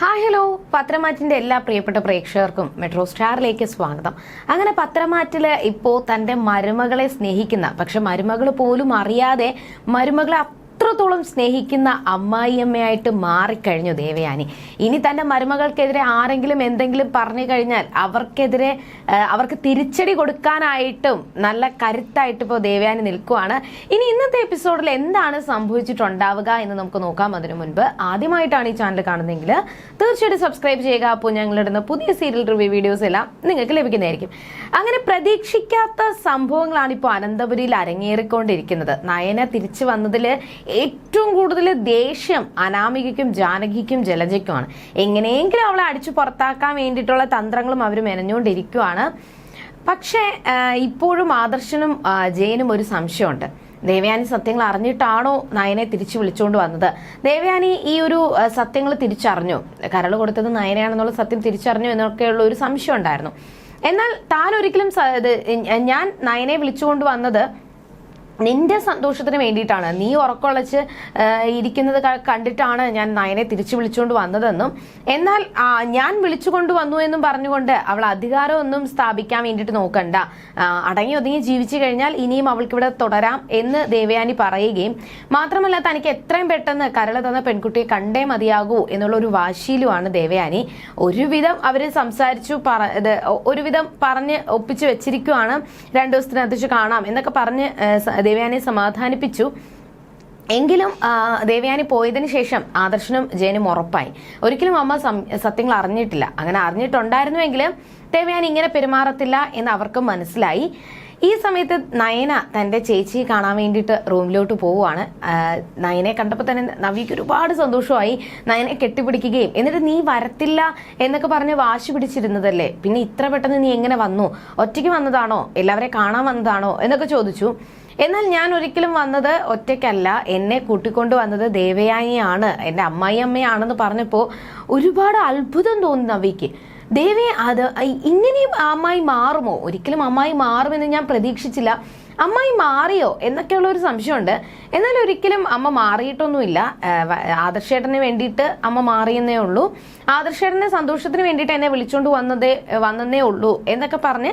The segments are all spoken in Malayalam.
ഹായ് ഹലോ പത്രമാറ്റിന്റെ എല്ലാ പ്രിയപ്പെട്ട പ്രേക്ഷകർക്കും മെട്രോ സ്റ്റാറിലേക്ക് സ്വാഗതം. അങ്ങനെ പത്രമാറ്റിൽ ഇപ്പോ തന്റെ മരുമകളെ സ്നേഹിക്കുന്ന പക്ഷെ മരുമകൾ പോലും അറിയാതെ മരുമകളെ അത്രത്തോളം സ്നേഹിക്കുന്ന അമ്മായിയമ്മയായിട്ട് മാറിക്കഴിഞ്ഞു ദേവയാനി? ഇനി തന്റെ മരുമകൾക്കെതിരെ ആരെങ്കിലും എന്തെങ്കിലും പറഞ്ഞു കഴിഞ്ഞാൽ അവർക്കെതിരെ അവർക്ക് തിരിച്ചടി കൊടുക്കാനായിട്ടും നല്ല കരുത്തായിട്ട് ഇപ്പോൾ ദേവയാനി നിൽക്കുവാണ്. ഇനി ഇന്നത്തെ എപ്പിസോഡിൽ എന്താണ് സംഭവിച്ചിട്ടുണ്ടാവുക എന്ന് നമുക്ക് നോക്കാം. അതിനു മുൻപ് ആദ്യമായിട്ടാണ് ഈ ചാനൽ കാണുന്നതെങ്കിൽ തീർച്ചയായിട്ടും സബ്സ്ക്രൈബ് ചെയ്യുക. അപ്പോൾ ഞങ്ങളിടുന്ന പുതിയ സീരിയൽ റിവ്യൂ വീഡിയോസ് എല്ലാം നിങ്ങൾക്ക് ലഭിക്കുന്നതായിരിക്കും. അങ്ങനെ പ്രതീക്ഷിക്കാത്ത സംഭവങ്ങളാണ് ഇപ്പോൾ അനന്തപുരിയിൽ അരങ്ങേറിക്കൊണ്ടിരിക്കുന്നത്. നയന തിരിച്ചു വന്നതിൽ ഏറ്റവും കൂടുതൽ ദേഷ്യം അനാമികയ്ക്കും ജാനകിക്കും ജലജയ്ക്കുമാണ്. എങ്ങനെയെങ്കിലും അവളെ അടിച്ചു പുറത്താക്കാൻ വേണ്ടിയിട്ടുള്ള തന്ത്രങ്ങളും അവർ മെനഞ്ഞുകൊണ്ടിരിക്കുവാണ്. പക്ഷേ ഇപ്പോഴും ആദർശനും ജയനും ഒരു സംശയമുണ്ട്. ദേവയാനി സത്യങ്ങൾ അറിഞ്ഞിട്ടാണോ നയനെ തിരിച്ചു വിളിച്ചുകൊണ്ട് വന്നത്? ദേവയാനി ഈ ഒരു സത്യങ്ങൾ തിരിച്ചറിഞ്ഞു. കരൾ കൊടുത്തത് നയനയാണെന്നുള്ള സത്യം തിരിച്ചറിഞ്ഞു എന്നൊക്കെയുള്ള ഒരു സംശയം ഉണ്ടായിരുന്നു. എന്നാൽ താൻ ഒരിക്കലും ഞാൻ നയനെ വിളിച്ചുകൊണ്ട് വന്നത് നിന്റെ സന്തോഷത്തിന് വേണ്ടിയിട്ടാണ്. നീ ഉറക്കൊളച്ച് ഇരിക്കുന്നത് കണ്ടിട്ടാണ് ഞാൻ നയനെ തിരിച്ചു വിളിച്ചുകൊണ്ട് വന്നതെന്നും. എന്നാൽ ഞാൻ വിളിച്ചുകൊണ്ട് വന്നു എന്നും പറഞ്ഞുകൊണ്ട് അവൾ അധികാരമൊന്നും സ്ഥാപിക്കാൻ വേണ്ടിയിട്ട് നോക്കണ്ട. അടങ്ങി ഒതുങ്ങി ജീവിച്ചു കഴിഞ്ഞാൽ ഇനിയും അവൾക്ക് ഇവിടെ തുടരാം എന്ന് ദേവയാനി പറയുകയും മാത്രമല്ല തനിക്ക് എത്രയും പെട്ടെന്ന് കരള തന്ന പെൺകുട്ടിയെ കണ്ടേ മതിയാകൂ എന്നുള്ള ഒരു വാശിയിലുമാണ് ദേവയാനി. ഒരുവിധം അവർ സംസാരിച്ചു പറ ഒരുവിധം പറഞ്ഞ് ഒപ്പിച്ചു വെച്ചിരിക്കുവാണ്. രണ്ടു ദിവസത്തിനകത്ത് കാണാം എന്നൊക്കെ പറഞ്ഞ് ദേവയാനിയെ സമാധാനിപ്പിച്ചു. എങ്കിലും ദേവയാനി പോയതിനു ശേഷം ആദർശനും ജയനും ഉറപ്പായി. ഒരിക്കലും അമ്മ സത്യങ്ങൾ അറിഞ്ഞിട്ടില്ല. അങ്ങനെ അറിഞ്ഞിട്ടുണ്ടായിരുന്നുവെങ്കിൽ ദേവയാനി ഇങ്ങനെ പെരുമാറത്തില്ല എന്ന് അവർക്കും മനസ്സിലായി. ഈ സമയത്ത് നയന തന്റെ ചേച്ചിയെ കാണാൻ വേണ്ടിയിട്ട് റൂമിലോട്ട് പോവുകയാണ്. നയനെ കണ്ടപ്പോൾ തന്നെ നവിക്ക് ഒരുപാട് സന്തോഷമായി. നയനെ കെട്ടിപ്പിടിക്കുകയും എന്നിട്ട് നീ വരത്തില്ല എന്നൊക്കെ പറഞ്ഞ് വാശി പിടിച്ചിരുന്നതല്ലേ? പിന്നെ ഇത്ര പെട്ടെന്ന് നീ എങ്ങനെ വന്നു? ഒറ്റയ്ക്ക് വന്നതാണോ? എല്ലാവരെ കാണാൻ വന്നതാണോ? എന്നൊക്കെ ചോദിച്ചു. എന്നാൽ ഞാൻ ഒരിക്കലും വന്നത് ഒറ്റയ്ക്കല്ല. എന്നെ കൂട്ടിക്കൊണ്ടു വന്നത് ദേവയാനിയാണ്. എന്റെ അമ്മായി അമ്മയാണെന്ന് പറഞ്ഞപ്പോൾ ഒരുപാട് അത്ഭുതം തോന്നി നവിക്ക് ദേവി അത് ഇങ്ങനെയും അമ്മായി മാറുമോ? ഒരിക്കലും അമ്മായി മാറുമെന്ന് ഞാൻ പ്രതീക്ഷിച്ചില്ല. അമ്മായി മാറിയോ? എന്നൊക്കെയുള്ള ഒരു സംശയമുണ്ട്. എന്നാൽ ഒരിക്കലും അമ്മ മാറിയിട്ടൊന്നുമില്ല. ആദർശേട്ടന് വേണ്ടിയിട്ട് അമ്മ മാറിയെന്നേ ഉള്ളൂ. ആദർശേട്ടന്റെ സന്തോഷത്തിന് വേണ്ടിയിട്ട് എന്നെ വിളിച്ചുകൊണ്ട് വന്നതേ വന്നതേ ഉള്ളൂ എന്നൊക്കെ പറഞ്ഞ്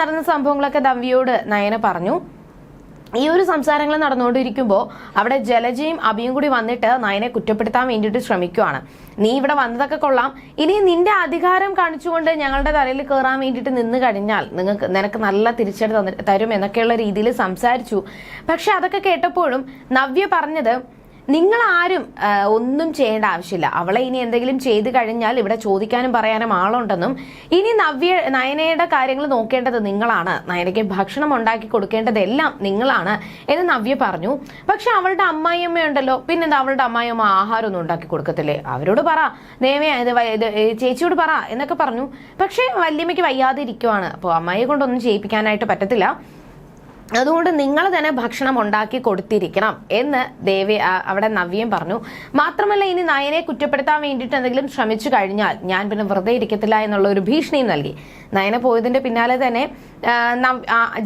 നടന്ന സംഭവങ്ങളൊക്കെ ദവ്യയോട് നയന പറഞ്ഞു. ഈ ഒരു സംസാരങ്ങൾ നടന്നുകൊണ്ടിരിക്കുമ്പോൾ അവിടെ ജലജയും അഭിയും കൂടി വന്നിട്ട് നയനെ കുറ്റപ്പെടുത്താൻ വേണ്ടിയിട്ട് ശ്രമിക്കുവാണ്. നീ ഇവിടെ വന്നതൊക്കെ കൊള്ളാം. ഇനി നിന്റെ അധികാരം കാണിച്ചുകൊണ്ട് ഞങ്ങളുടെ തലയിൽ കയറാൻ വേണ്ടിയിട്ട് നിന്ന് കഴിഞ്ഞാൽ നിങ്ങൾക്ക് നിനക്ക് നല്ല തിരിച്ചടി തരും എന്നൊക്കെയുള്ള രീതിയിൽ സംസാരിച്ചു. പക്ഷെ അതൊക്കെ കേട്ടപ്പോഴും നവ്യ പറഞ്ഞത് നിങ്ങൾ ആരും ഒന്നും ചെയ്യേണ്ട ആവശ്യമില്ല. അവളെ ഇനി എന്തെങ്കിലും ചെയ്ത് കഴിഞ്ഞാൽ ഇവിടെ ചോദിക്കാനും പറയാനും ആളുണ്ടെന്നും ഇനി നവ്യ നയനയുടെ കാര്യങ്ങൾ നോക്കേണ്ടത് നിങ്ങളാണ്. നയനയ്ക്ക് ഭക്ഷണം ഉണ്ടാക്കി കൊടുക്കേണ്ടതെല്ലാം നിങ്ങളാണ് എന്ന് നവ്യ പറഞ്ഞു. പക്ഷെ അവളുടെ അമ്മായിയമ്മയുണ്ടല്ലോ. പിന്നെന്താ? അവളുടെ അമ്മായിയമ്മ ആഹാരമൊന്നും ഉണ്ടാക്കി കൊടുക്കത്തില്ലേ? അവരോട് പറ. ദേവേ ഇത് ചേച്ചിയോട് പറ എന്നൊക്കെ പറഞ്ഞു. പക്ഷെ വല്യമ്മയ്ക്ക് വയ്യാതെ ഇരിക്കുവാണ് അപ്പോൾ അമ്മായിയെ കൊണ്ടൊന്നും ചെയ്യിപ്പിക്കാനായിട്ട് പറ്റത്തില്ല. അതുകൊണ്ട് നിങ്ങൾ തന്നെ ഭക്ഷണം ഉണ്ടാക്കി കൊടുത്തിരിക്കണം എന്ന് ദേവി അവിടെ നവ്യം പറഞ്ഞു. മാത്രമല്ല ഇനി നയനെ കുറ്റപ്പെടുത്താൻ വേണ്ടിയിട്ട് എന്തെങ്കിലും ശ്രമിച്ചു കഴിഞ്ഞാൽ ഞാൻ പിന്നെ വെറുതെ ഇരിക്കത്തില്ല എന്നുള്ള ഒരു ഭീഷണിയും നൽകി. നയന പോയതിന്റെ പിന്നാലെ തന്നെ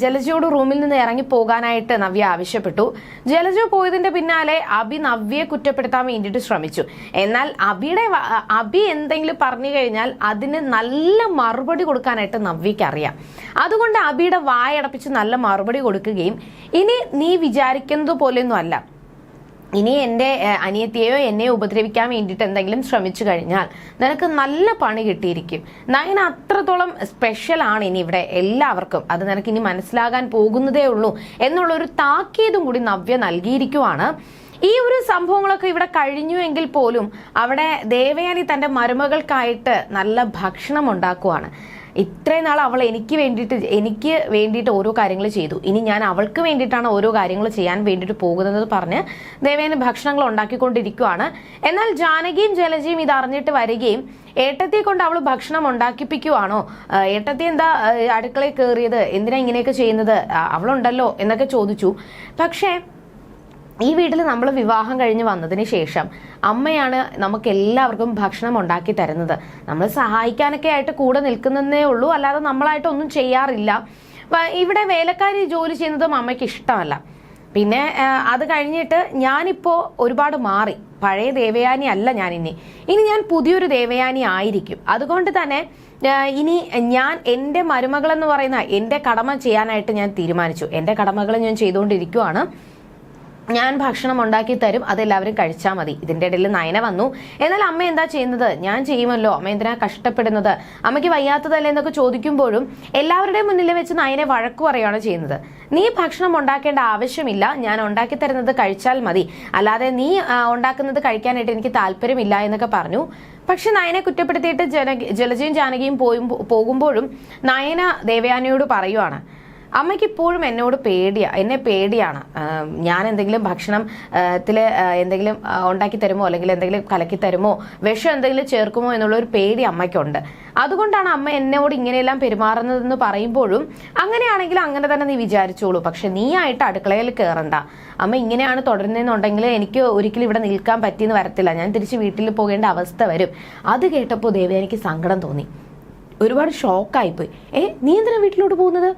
ജലജയോട് റൂമിൽ നിന്ന് ഇറങ്ങി പോകാനായിട്ട് നവ്യ ആവശ്യപ്പെട്ടു. ജലജ പോയതിന്റെ പിന്നാലെ അബി നവ്യയെ കുറ്റപ്പെടുത്താൻ വേണ്ടിയിട്ട് ശ്രമിച്ചു. എന്നാൽ അബിയുടെ അബി എന്തെങ്കിലും പറഞ്ഞു കഴിഞ്ഞാൽ അതിന് നല്ല മറുപടി കൊടുക്കാനായിട്ട് നവ്യക്ക് അറിയാം. അതുകൊണ്ട് അബിയുടെ വായടപ്പിച്ച് നല്ല മറുപടി കൊടുക്കുകയും. ഇനി നീ വിചാരിക്കുന്നത് പോലെയൊന്നും അല്ല. ഇനി എന്റെ അനിയത്തിയെയോ എന്നെ ഉപദ്രവിക്കാൻ വേണ്ടിയിട്ട് എന്തെങ്കിലും ശ്രമിച്ചു കഴിഞ്ഞാൽ നിനക്ക് നല്ല പണി കിട്ടിയിരിക്കും. നയന അത്രത്തോളം സ്പെഷ്യൽ ആണ് ഇനി ഇവിടെ എല്ലാവർക്കും. അത് നിനക്ക് ഇനി മനസ്സിലാകാൻ പോകുന്നതേ ഉള്ളൂ എന്നുള്ള ഒരു താക്കീതും കൂടി നവ്യ നൽകിയിരിക്കുവാണ്. ഈ ഒരു സംഭവങ്ങളൊക്കെ ഇവിടെ കഴിഞ്ഞുവെങ്കിൽ പോലും അവിടെ ദേവയാനി തന്റെ മരുമകൾക്കായിട്ട് നല്ല ഭക്ഷണം ഉണ്ടാക്കുവാണ്. ഇത്രയും നാൾ അവൾ എനിക്ക് വേണ്ടിയിട്ട് എനിക്ക് വേണ്ടിയിട്ട് ഓരോ കാര്യങ്ങൾ ചെയ്തു. ഇനി ഞാൻ അവൾക്ക് വേണ്ടിയിട്ടാണ് ഓരോ കാര്യങ്ങൾ ചെയ്യാൻ വേണ്ടിയിട്ട് പോകുന്നത് പറഞ്ഞ് ദേവേന ഭക്ഷണങ്ങൾ ഉണ്ടാക്കിക്കൊണ്ടിരിക്കുകയാണ് എന്നാൽ ജാനകിയും ജലജയും ഇത് അറിഞ്ഞിട്ട് വരികയും ഏട്ടത്തെ കൊണ്ട് അവൾ ഭക്ഷണം ഉണ്ടാക്കിപ്പിക്കുവാണോ? ഏട്ടത്തെ എന്താ അടുക്കളയിൽ കയറിയത്? എന്തിനാ ഇങ്ങനെയൊക്കെ ചെയ്യുന്നത്? അവളുണ്ടല്ലോ എന്നൊക്കെ ചോദിച്ചു. പക്ഷേ ഈ വീട്ടിൽ നമ്മൾ വിവാഹം കഴിഞ്ഞ് വന്നതിന് ശേഷം അമ്മയാണ് നമുക്ക് എല്ലാവർക്കും ഭക്ഷണം ഉണ്ടാക്കി തരുന്നത്. നമ്മൾ സഹായിക്കാനൊക്കെ ആയിട്ട് കൂടെ നിൽക്കുന്നതേ ഉള്ളൂ. അല്ലാതെ നമ്മളായിട്ട് ഒന്നും ചെയ്യാറില്ല. ഇവിടെ വേലക്കാരി ജോലി ചെയ്യുന്നതും അമ്മയ്ക്ക് ഇഷ്ടമല്ല. പിന്നെ അത് കഴിഞ്ഞിട്ട് ഞാനിപ്പോൾ ഒരുപാട് മാറി. പഴയ ദേവയാനി അല്ല ഞാൻ ഇനി ഇനി ഞാൻ പുതിയൊരു ദേവയാനി ആയിരിക്കും. അതുകൊണ്ട് തന്നെ ഇനി ഞാൻ എന്റെ മരുമകളെന്ന് പറയുന്ന എന്റെ കടമ ചെയ്യാനായിട്ട് ഞാൻ തീരുമാനിച്ചു. എന്റെ കടമകൾ ഞാൻ ചെയ്തുകൊണ്ടിരിക്കുവാണ്. ഞാൻ ഭക്ഷണം ഉണ്ടാക്കി തരും അതെല്ലാവരും കഴിച്ചാൽ മതി. ഇതിന്റെ ഇടയിൽ നയന വന്നു. എന്നാൽ അമ്മ എന്താ ചെയ്യുന്നത്? ഞാൻ ചെയ്യുമല്ലോ. അമ്മ എന്തിനാ കഷ്ടപ്പെടുന്നത്? അമ്മയ്ക്ക് വയ്യാത്തതല്ലേ എന്നൊക്കെ ചോദിക്കുമ്പോഴും എല്ലാവരുടെയും മുന്നിൽ വെച്ച് നയനെ വഴക്കു പറയുകയാണ് ചെയ്യുന്നത്. നീ ഭക്ഷണം ഉണ്ടാക്കേണ്ട ആവശ്യമില്ല. ഞാൻ ഉണ്ടാക്കി തരുന്നത് കഴിച്ചാൽ മതി. അല്ലാതെ നീ ഉണ്ടാക്കുന്നത് കഴിക്കാനായിട്ട് എനിക്ക് താല്പര്യമില്ല എന്നൊക്കെ പറഞ്ഞു. പക്ഷെ നയനെ കുറ്റപ്പെടുത്തിയിട്ട് ജന ജലജയും ജാനകിയും പോയും പോകുമ്പോഴും നയന ദേവയാനയോട് പറയുവാണ്. അമ്മയ്ക്ക് ഇപ്പോഴും എന്നോട് പേടിയാ എന്നെ പേടിയാണ്. ഞാൻ എന്തെങ്കിലും ഭക്ഷണം ത്തിൽ എന്തെങ്കിലും ഉണ്ടാക്കി തരുമോ? അല്ലെങ്കിൽ എന്തെങ്കിലും കലക്കി തരുമോ? വിഷം എന്തെങ്കിലും ചേർക്കുമോ എന്നുള്ള ഒരു പേടി അമ്മയ്ക്കുണ്ട്. അതുകൊണ്ടാണ് അമ്മ എന്നോട് ഇങ്ങനെയെല്ലാം പെരുമാറുന്നതെന്ന് പറയുമ്പോഴും അങ്ങനെയാണെങ്കിൽ അങ്ങനെ തന്നെ നീ വിചാരിച്ചോളൂ. പക്ഷെ നീ ആയിട്ട് അടുക്കളയിൽ കയറണ്ട അമ്മ ഇങ്ങനെയാണ് തുടരുന്നതെന്നുണ്ടെങ്കിൽ എനിക്ക് ഒരിക്കലും ഇവിടെ നിൽക്കാൻ പറ്റിയെന്ന് വരത്തില്ല. ഞാൻ തിരിച്ച് വീട്ടിൽ പോകേണ്ട അവസ്ഥ വരും. അത് കേട്ടപ്പോൾ ദേവി എനിക്ക് സങ്കടം തോന്നി. ഒരുപാട് ഷോക്കായിപ്പോയി ഏ നീ എന്തിനാ വീട്ടിലോട്ട് പോകുന്നത്?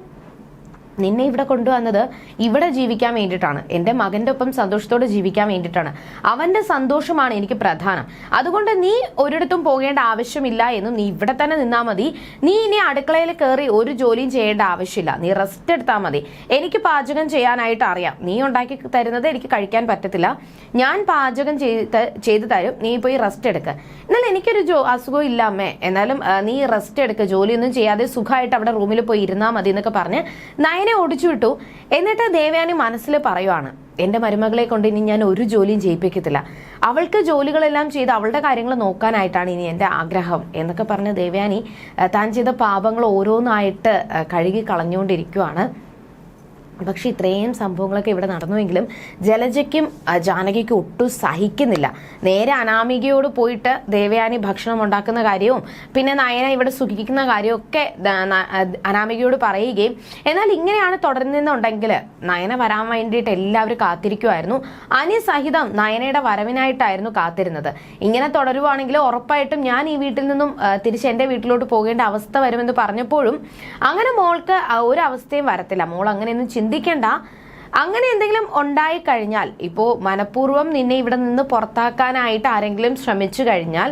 നിന്നെ ഇവിടെ കൊണ്ടുവന്നത് ഇവിടെ ജീവിക്കാൻ വേണ്ടിയിട്ടാണ്. എന്റെ മകന്റെ ഒപ്പം സന്തോഷത്തോടെ ജീവിക്കാൻ വേണ്ടിയിട്ടാണ്. അവന്റെ സന്തോഷമാണ് എനിക്ക് പ്രധാനം. അതുകൊണ്ട് നീ ഒരിടത്തും പോകേണ്ട ആവശ്യമില്ല എന്നും നീ ഇവിടെ തന്നെ നിന്നാൽ മതി. നീ ഇനി അടുക്കളയിൽ കയറി ഒരു ജോലിയും ചെയ്യേണ്ട ആവശ്യമില്ല. നീ റെസ്റ്റ് എടുത്താൽ മതി. എനിക്ക് പാചകം ചെയ്യാനായിട്ട് അറിയാം. നീ ഉണ്ടാക്കി തരുന്നത് എനിക്ക് കഴിക്കാൻ പറ്റത്തില്ല. ഞാൻ പാചകം ചെയ്ത് ചെയ്തു തരും. നീ പോയി റെസ്റ്റ് എടുക്കുക എന്നാൽ എനിക്കൊരു ജോ അസുഖം ഇല്ല അമ്മേ. എന്നാലും നീ റെസ്റ്റ് എടുക്കുക ജോലിയൊന്നും ചെയ്യാതെ സുഖമായിട്ട് അവിടെ റൂമിൽ പോയി ഇരുന്നാൽ മതി എന്നൊക്കെ പറഞ്ഞ് നയനെ ഓടിച്ചു വിട്ടു. എന്നിട്ട് ദേവയാനി മനസ്സിൽ പറയുവാണ് എന്റെ മരുമകളെ കൊണ്ട് ഇനി ഞാൻ ഒരു ജോലിയും ചെയ്യിപ്പിക്കത്തില്ല. അവൾക്ക് ജോലികളെല്ലാം ചെയ്ത് അവളുടെ കാര്യങ്ങൾ നോക്കാനായിട്ടാണ് ഇനി എന്റെ ആഗ്രഹം എന്നൊക്കെ പറഞ്ഞ് ദേവയാനി താൻ ചെയ്ത പാപങ്ങൾ ഓരോന്നായിട്ട് കഴുകി കളഞ്ഞുകൊണ്ടിരിക്കുവാണ്. പക്ഷെ ഇത്രയും സംഭവങ്ങളൊക്കെ ഇവിടെ നടന്നുവെങ്കിലും ജലജയ്ക്കും ജാനകിക്കും ഒട്ടും സഹിക്കുന്നില്ല. നേരെ അനാമികയോട് പോയിട്ട് ദേവയാനി ഭക്ഷണം ഉണ്ടാക്കുന്ന കാര്യവും പിന്നെ നയന ഇവിടെ സുഖിക്കുന്ന കാര്യവും ഒക്കെ അനാമികയോട് പറയുകയും എന്നാൽ ഇങ്ങനെയാണ് തുടരുന്നതെന്നുണ്ടെങ്കിൽ നയന വരാൻ വേണ്ടിയിട്ട് എല്ലാവരും കാത്തിരിക്കുമായിരുന്നു അനി സഹിതം നയനയുടെ വരവിനായിട്ടായിരുന്നു കാത്തിരുന്നത്. ഇങ്ങനെ തുടരുവാണെങ്കിൽ ഉറപ്പായിട്ടും ഞാൻ ഈ വീട്ടിൽ നിന്നും തിരിച്ച് എന്റെ വീട്ടിലോട്ട് പോകേണ്ട അവസ്ഥ വരുമെന്ന് പറഞ്ഞപ്പോഴും അങ്ങനെ മോൾക്ക് ഒരു വരത്തില്ല. മോൾ അങ്ങനെയൊന്നും ചിന്തിക്കേണ്ട. അങ്ങനെ എന്തെങ്കിലും ഉണ്ടായി കഴിഞ്ഞാൽ ഇപ്പോൾ മനഃപൂർവം നിന്നെ ഇവിടെ നിന്ന് പുറത്താക്കാനായിട്ട് ആരെങ്കിലും ശ്രമിച്ചു കഴിഞ്ഞാൽ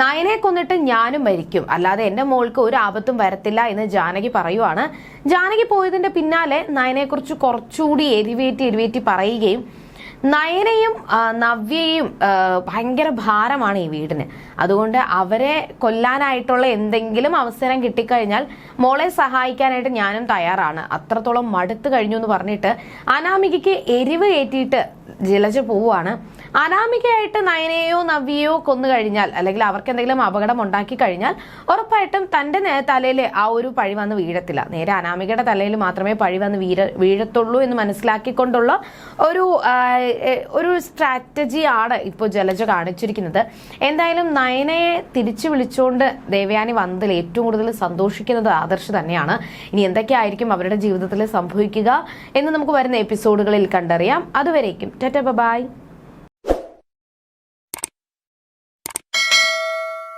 നയനെ കൊന്നിട്ട് ഞാനും മരിക്കും. അല്ലാതെ എന്റെ മോൾക്ക് ഒരു ആപത്തും വരത്തില്ല എന്ന് ജാനകി പറയുവാണ്. ജാനകി പോയതിന്റെ പിന്നാലെ നയനെക്കുറിച്ച് കുറച്ചുകൂടി എരിവേറ്റി എരിവേറ്റി പറയുകയും നയനയും നവ്യയും ഭയങ്കര ഭാരമാണ് ഈ വീടിന്. അതുകൊണ്ട് അവരെ കൊല്ലാനായിട്ടുള്ള എന്തെങ്കിലും അവസരം കിട്ടിക്കഴിഞ്ഞാൽ മോളെ സഹായിക്കാനായിട്ട് ഞാനും തയ്യാറാണ്. അത്രത്തോളം മടുത്തു കഴിഞ്ഞു എന്ന് പറഞ്ഞിട്ട് അനാമികയ്ക്ക് എരിവ് ഏറ്റിയിട്ട് ജലജ പോവുകയാണ് അനാമികയായിട്ട് നയനയോ നവ്യയോ കൊന്നു കഴിഞ്ഞാൽ അല്ലെങ്കിൽ അവർക്ക് എന്തെങ്കിലും അപകടം ഉണ്ടാക്കി കഴിഞ്ഞാൽ ഉറപ്പായിട്ടും തന്റെ തലയിൽ ആ ഒരു പഴി വന്ന് വീഴത്തില്ല. നേരെ അനാമികയുടെ തലയിൽ മാത്രമേ പഴി വന്ന് വീഴ വീഴത്തുള്ളൂ എന്ന് മനസ്സിലാക്കിക്കൊണ്ടുള്ള ഒരു ഒരു സ്ട്രാറ്റജി ആണ് ഇപ്പോൾ ജലജ കാണിച്ചിരിക്കുന്നത്. എന്തായാലും നയനയെ തിരിച്ചു വിളിച്ചുകൊണ്ട് ദേവയാനി വന്നതിൽ ഏറ്റവും കൂടുതൽ സന്തോഷിക്കുന്നത് ആദർശ് തന്നെയാണ്. ഇനി എന്തൊക്കെയായിരിക്കും അവരുടെ ജീവിതത്തിൽ സംഭവിക്കുക എന്ന് നമുക്ക് വരുന്ന എപ്പിസോഡുകളിൽ കണ്ടറിയാം. അതുവരേക്കും. Tata bye.